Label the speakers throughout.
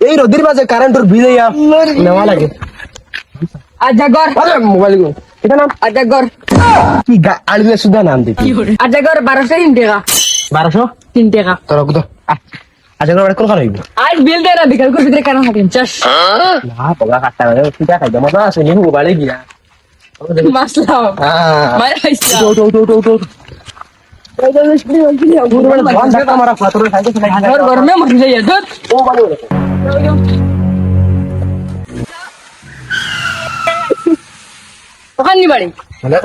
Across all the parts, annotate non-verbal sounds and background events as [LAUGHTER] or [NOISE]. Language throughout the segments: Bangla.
Speaker 1: এই রোদির মাঝে কারেন্টের বিল ইয়া নেওয়া লাগে
Speaker 2: আজাগর
Speaker 1: মোবাইল এটা নাম
Speaker 2: আজাগর
Speaker 1: কি আলবে সুদা নাম দিতি
Speaker 2: আজাগর বারোশো তিন টাকা
Speaker 1: বারোশো
Speaker 2: তিন টাকা
Speaker 1: তোর আচ্ছা করে কোন কারণ হইব?
Speaker 2: আজ বিল দেয় না বিকাল করে ভিতরে কেন থাকেন চাষ
Speaker 1: না পগা কাটটা হবে কি খাই দম না আছে নি মোবাইলে গিয়া।
Speaker 2: মাসলাম।
Speaker 1: হ্যাঁ। তো তো তো তো তো
Speaker 2: ওখানে। বাড়ি
Speaker 1: মানে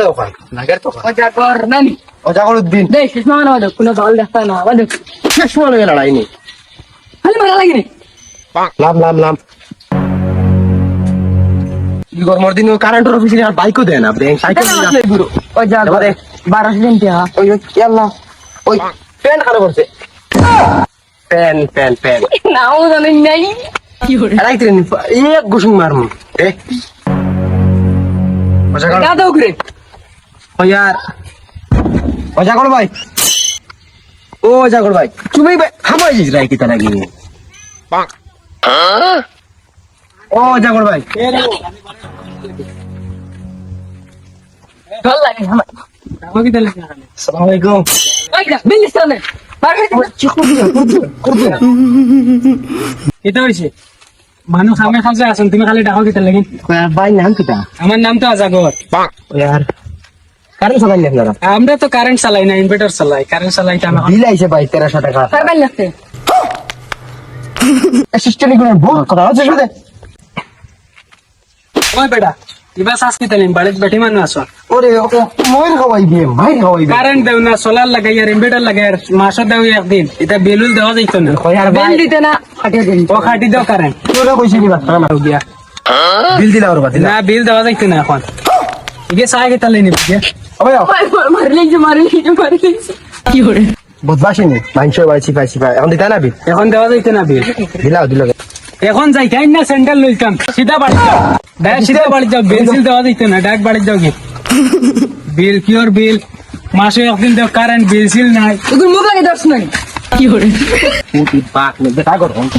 Speaker 1: নাগের
Speaker 2: নানি।
Speaker 1: অজাগর দিন
Speaker 2: দেখ শেষ মানা কোনো জল দেখতা না বাদক।
Speaker 1: শেষ সময় লড়াই নেই।
Speaker 2: খালি মারা লাগে রে
Speaker 1: লাম লাম লাম। গরমের দিন কারেন্টের অফিসে আর বাইকও দেয় না ব্যাংক সাইকেল
Speaker 2: অজাগর
Speaker 1: এবারে
Speaker 2: বারোশো তিন টাকা
Speaker 1: ওই ইয়াল্লা ওই প্যান খারাপ করছে প্যান প্যান প্যান
Speaker 2: নাও জানেন নাই। কি করে?
Speaker 1: রাইতে এক গুসুং মারম এ অজাগর
Speaker 2: দাদা ঘুরে
Speaker 1: ও ইয়ার। অজাগর ভাই। ও অজাগর ভাই তুমি হামাই যাইস রাই কিতা লাগি ও অজাগর ভাই।
Speaker 2: জল লাগে আমার
Speaker 1: আসসালামু আলাইকুম।
Speaker 2: ওই না বিল দিস্তানে বার খাইতে
Speaker 3: এটা হয়েছে মানুষ আমি খাজা আছেন তুমি খালি ডাকো কিতা লাগিন
Speaker 1: ভাই নাম কিতা?
Speaker 3: আমার নাম তো আজাগর
Speaker 1: কারেন্ট চালাই না আপনারা।
Speaker 3: আমরা তো কারেন্ট চালাই না ইনভার্টার চালাই। কারেন্ট চালাই তো আমার
Speaker 1: বিল আইছে ভাই তেরোশো টাকা। কোনো বহুত কথা হচ্ছে সাথে
Speaker 3: ওই বেটা এবার লিন বাড়িতে বেটি মানুষ আছো?
Speaker 1: ওরে ওকে ময়ের খাওয়াই দিয়ে খাওয়াই
Speaker 3: কারেন্ট দেও না সোলার লাগাই আর ইনভার্টার লাগাই আর দেও একদিন। এটা বেলুল দেওয়া যাইতো না।
Speaker 1: কই আর
Speaker 2: বিল দিতে না কাটিয়ে দিন
Speaker 3: ও খাটি দাও কারেন্ট
Speaker 1: তোরা কইছি দিবা তারা মারু? দিয়া বিল দিলা ওর বাদ।
Speaker 3: না বিল দেওয়া যাইতো না এখন। ইগে
Speaker 2: কি
Speaker 1: নি এখন
Speaker 3: দেওয়া যাইতো না বিল
Speaker 1: দিলাও দিল
Speaker 3: এখন যাই খাই না সেন্টার লইতাম সিধা বাড়ি যাও। ডাইরেক্ট [LAUGHS] সিধা বাড়ি যাও। বিল দেওয়া যাইতো না ডাইরেক্ট বাড়ি যাও [LAUGHS] কি বিল কিওর বিল? মাসে একদিন দেও কারেন্ট বিল সিল নাই।
Speaker 2: তোর মুখ লাগে দর্শন নাই কি
Speaker 1: পাক নে দেখা কর মানবো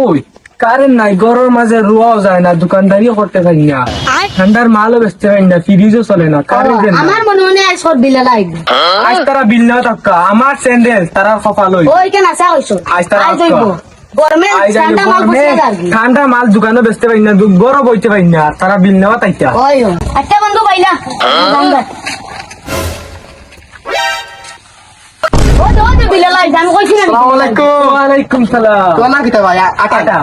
Speaker 3: ওই কারেন্ট নাই গরমের মাঝে রুয়াও যায় না দোকানদারিও করতে পারি না। ঠান্ডার মালও বেচতে পারি না ফ্রিজও চলে না কারেন্ট
Speaker 4: আমার মনে মনে হয় সব বিলে লাগবে
Speaker 3: আজ তারা বিল না থাকা আমার স্যান্ডেল তারা কপাল হই
Speaker 4: ওই কেন আসা হইছো
Speaker 3: আজ তারা
Speaker 4: আজ
Speaker 3: আজ
Speaker 4: ঠান্ডা মাল
Speaker 3: দোকানে বেচতে পারি না দু- গরম হইতে পারি না তারা বিল নেওয়া তাইতা
Speaker 4: ওই বন্ধু পাইলা কইলা লাই জান কইছি না
Speaker 1: আসসালামু আলাইকুম
Speaker 3: ওয়া আলাইকুম সালাম।
Speaker 1: তোমার নাম কি
Speaker 3: তা ভাই
Speaker 1: আটাটা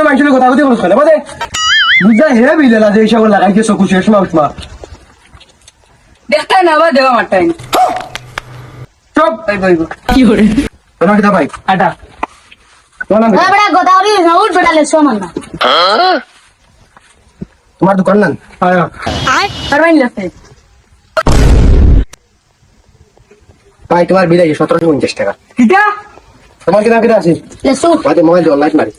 Speaker 1: মানুষের কথা বলতে বলছ না হে বিলেলা যে সব লাগাই গেছো কুশেষ
Speaker 2: দেখায় না বা দেওয়া আমার টাইম
Speaker 1: চুপ এই বইব
Speaker 2: কি হরে
Speaker 1: তোমার কি ভাই
Speaker 3: আটা
Speaker 4: বড় গোদাবরি নউট বড়ালে সোমন না
Speaker 1: তোমার দোকান না
Speaker 3: আয় আয়
Speaker 2: পারবাইন লাগতে
Speaker 1: ভাই সতেরোশো
Speaker 4: উনচাশ
Speaker 1: ভাই মোবাইল দিয়ে অনলাইন মারি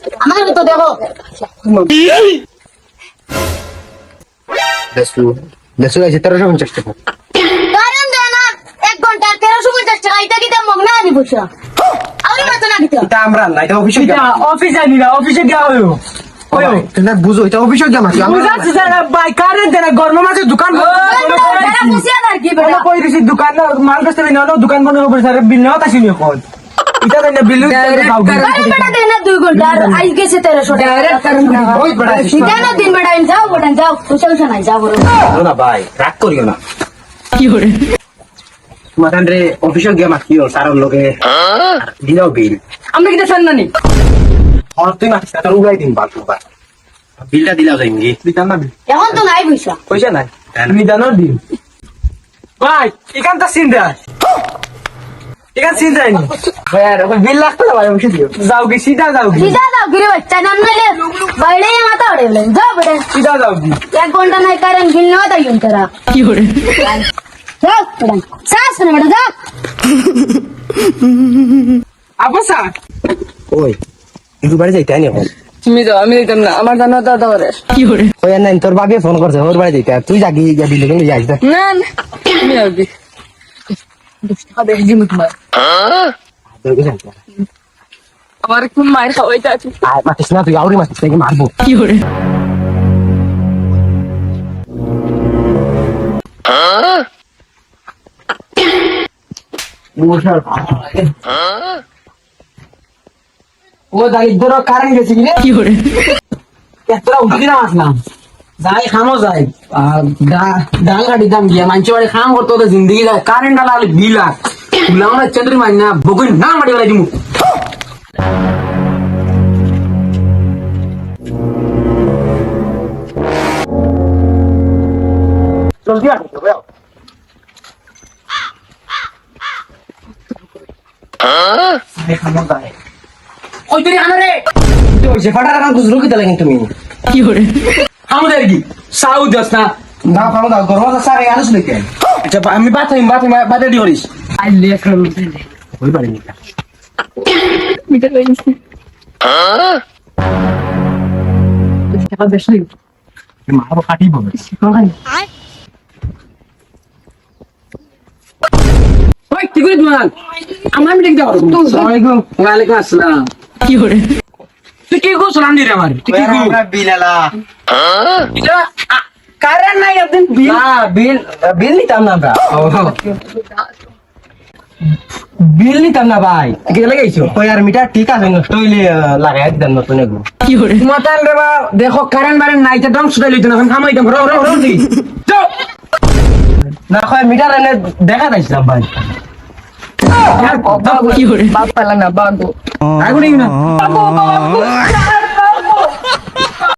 Speaker 1: টাকা
Speaker 4: জানি বুঝছ আরে মত না দিতে
Speaker 1: এটা আমরা না এটা অফিসে
Speaker 3: গিয়া অফিসে জানি না অফিসে গিয়া হলো
Speaker 1: তেনে বুঝো এটা অফিসে গিয়া মাছি আমরা
Speaker 3: বুঝাছ যারা বাইকারে দেনা? গরম মাছে দোকান
Speaker 4: যারা বুঝিয়া না কি বড়
Speaker 3: কই দিছি দোকান না মাল কষ্ট না না দোকান বন্ধ করে সারা বিল না তাছি নিও কোন এটা দেনা বিল
Speaker 2: বেটা দেনা
Speaker 1: তোমার রে অফিসে গিয়ে মাসিও তার লগে দিলাও বিল
Speaker 2: আমরা কি দেখছেন না নি?
Speaker 1: আর তুই মাসি তার উড়াই দিন বাল। তোমার বিলটা দিলাও যাইঙ্গি
Speaker 3: দিতাম না বিল
Speaker 4: এখন তো নাই পয়সা।
Speaker 3: পয়সা নাই? নিদানোর দিন ভাই এখান তো চিন্তা এখান চিন্তা নি
Speaker 1: ভাই আর বিল লাগতো না ভাই বসে দিও।
Speaker 3: যাও কি সিধা যাও কি
Speaker 4: সিধা যাও গিরে বাচ্চা নাম নাইলে বাইরে মাথা গেলেন যাও বেটা।
Speaker 3: সিধা যাও কি
Speaker 4: এক ঘণ্টা নাই কারেন্ট বিল না তাই তোরা।
Speaker 2: কি করে?
Speaker 4: না
Speaker 1: ওই একটু বাড়ি যাইতে আনি এখন
Speaker 2: তুমি যাও আমি দিতাম না আমার জানো দাদা করে কি করে?
Speaker 1: ওই নাই তোর বাপে ফোন করছে ওর বাড়ি যাইতে তুই যাকি গিয়া বিলে কিন্তু না
Speaker 2: না না আমার মায়ের খাওয়াইতে আছে।
Speaker 1: আর মাতিস না তুই আউরি মাতিস তাকে মারবো।
Speaker 2: কি করে?
Speaker 1: ও দারিদ্র কারেন্ট গেছে কি রে?
Speaker 2: কি করে?
Speaker 3: এতটা উঠি না আসলাম যাই খামো যাই। ডাল কাটি দাম গিয়া মানছি বাড়ি খাম করতে হতো জিন্দগি যায় কারেন্ট ডালা বিল আর। উলাম না চন্দ্রি মাই না বকুন বেলা দিমু।
Speaker 1: জলদি আস
Speaker 3: ওই তুই আনো রে।
Speaker 1: ফাটা রাখা গুজরো কি তালে তুমি
Speaker 2: কি করে?
Speaker 3: খামো কি? সাউ দস না?
Speaker 1: দাও সারে
Speaker 3: আচ্ছা আমি বাত হইম বাত হইম বাত রেডি করিস।
Speaker 2: আইলে খালো
Speaker 1: ওই বাড়ি
Speaker 2: টাকা বেশি
Speaker 1: মারবো কাটিব
Speaker 3: করে তোমার আমার মিটিং যাও আসসালামু আলাইকুম ওয়া আলাইকুম আসসালাম
Speaker 2: কি করে
Speaker 3: তুই কি কো সালাম দি রে আমার তুই কি কো
Speaker 1: বিলালা
Speaker 3: কারেন্ট নাই একদিন বিল
Speaker 1: না বিল বিল নিতাম না আমরা বিল নিতাম না ভাই
Speaker 3: কি লাগাইছো
Speaker 1: ওই আর মিটার ঠিক আছে নষ্ট হইলে লাগাই দিতাম নতুন এগুলো
Speaker 2: কি করে
Speaker 3: মাতান রে বা দেখো কারেন্ট বারেন্ট নাই তো দম সুদাই লইতো না এখন খামাইতাম রো রো রো দি
Speaker 1: না হয় মিটার এনে দেখা যাইছিলাম ভাই
Speaker 2: কি করে বাপ পালা না বাগো
Speaker 3: আগুন না